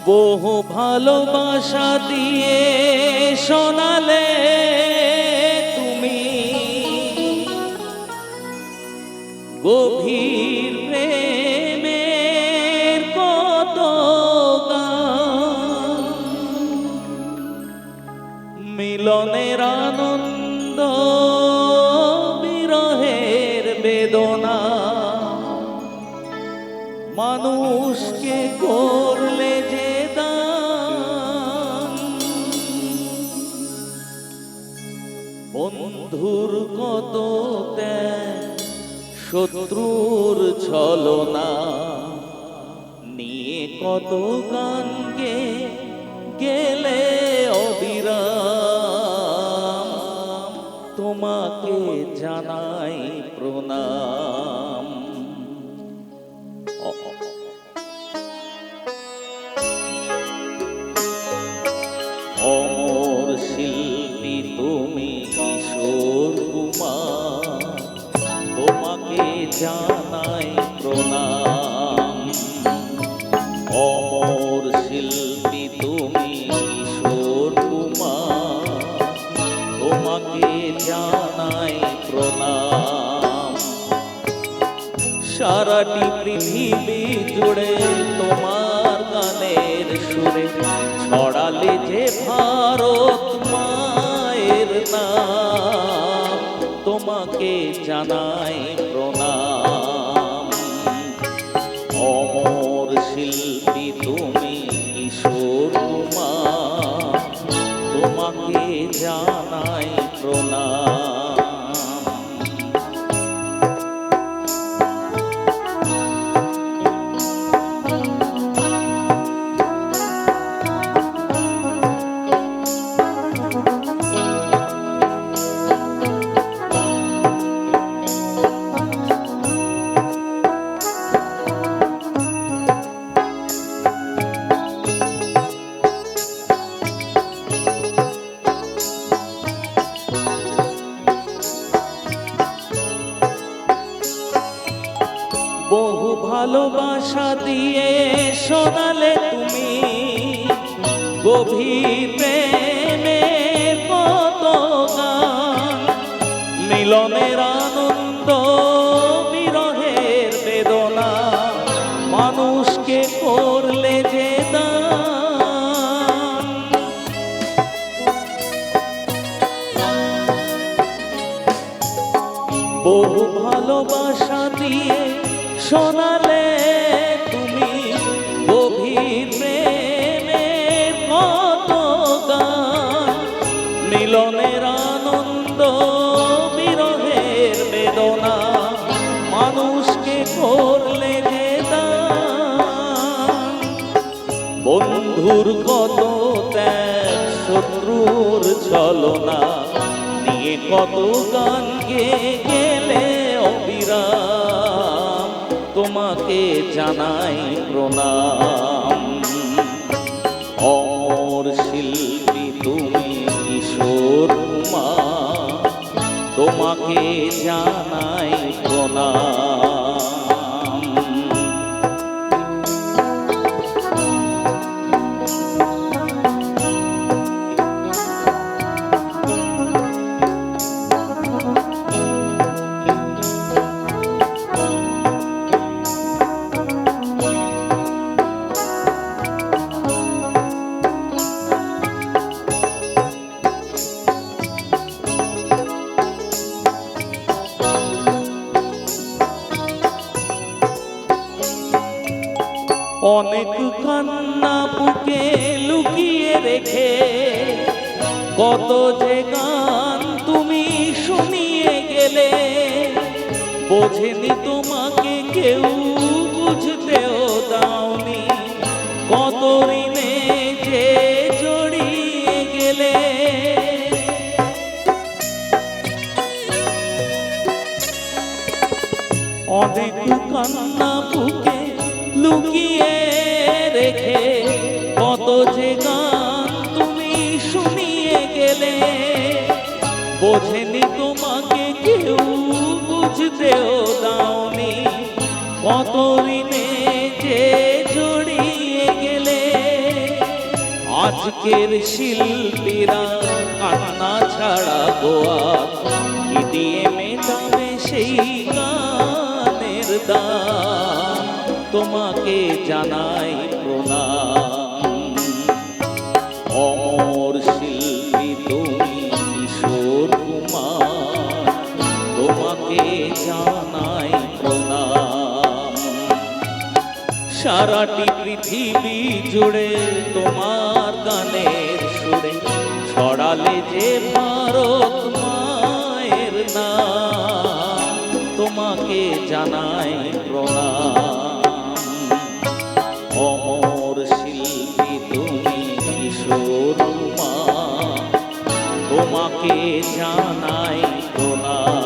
বহু ভালোবাসা দিয়ে শোনালে তুমি। গভীর প্রেমের কত মিলনের আনন্দ বিরহের বেদনা। মানুষকে করলে বন্ধুর কত শত্রুর শত্রুর ছলনা? নিয়ে কত গান গে গেলে অবিরাম। তোমাকে জানাই প্রণাম। জানাই প্রণাম। অমর শিল্পী তুমি কিশোর কুমার, তোমাকে জানাই প্রণাম। সারাটি পৃথিবী জুড়ে তোমার গানের সুরে ছড়ালে যে ভারত মায়ের নাম। তোমাকে জানাই প্রণাম। অমর শিল্পী ভালোবাসা দিয়ে শোনালে তুমি গভীর প্রেমের কত মিলনের আনন্দ, বিরহের বেদনা, মানুষকে করলে যে বহু ভালোবাসা দিয়ে শোনালে তুমি গভীর প্রেমের কত গান। মিলনের আনন্দ, বিরহের বেদনা, মানুষকে করলে যে বন্ধুর কত ত্যাগ, শত্রুর ছলনা, নিয়ে কত গান গেয়ে গেলে তোমাকে জানাই প্রণাম। অমর শিল্পী তুমি কিশোর তোমাকে জানাই প্রণাম। অনেক কান্না বুকে লুকিয়ে রেখে, কত যে গান তুমি শুনিয়ে গেলে, বোঝেনি তোমাকে কেউ, বুঝতেও দাওনি কত ঋণে যে জড়িয়ে গেলে। অনেক কান্না বুকে লুকিয়ে রেখে, কত যে গান তুমি শুনিয়ে গেলে, বোঝেনি তোমাকে কেউ, বুঝতেও দাওনি কত ঋণে যে জড়িয়ে গেলে। আজকের শিল্পীরা কান্না ছাড়া গোয়া দিয়ে মেটাবে সেই গানের দাম। তোমাকে জানাই প্রণাম। অমর শিল্পী তুমি কিশোর কুমার, তোমাকে জানাই প্রণাম। সারাটি পৃথিবী জুড়ে তোমার গানের সুরে ছড়ালে যে ভারত মায়ের নাম, তোমাকে জানাই প্রণাম। তোমাকে জানাই প্রণাম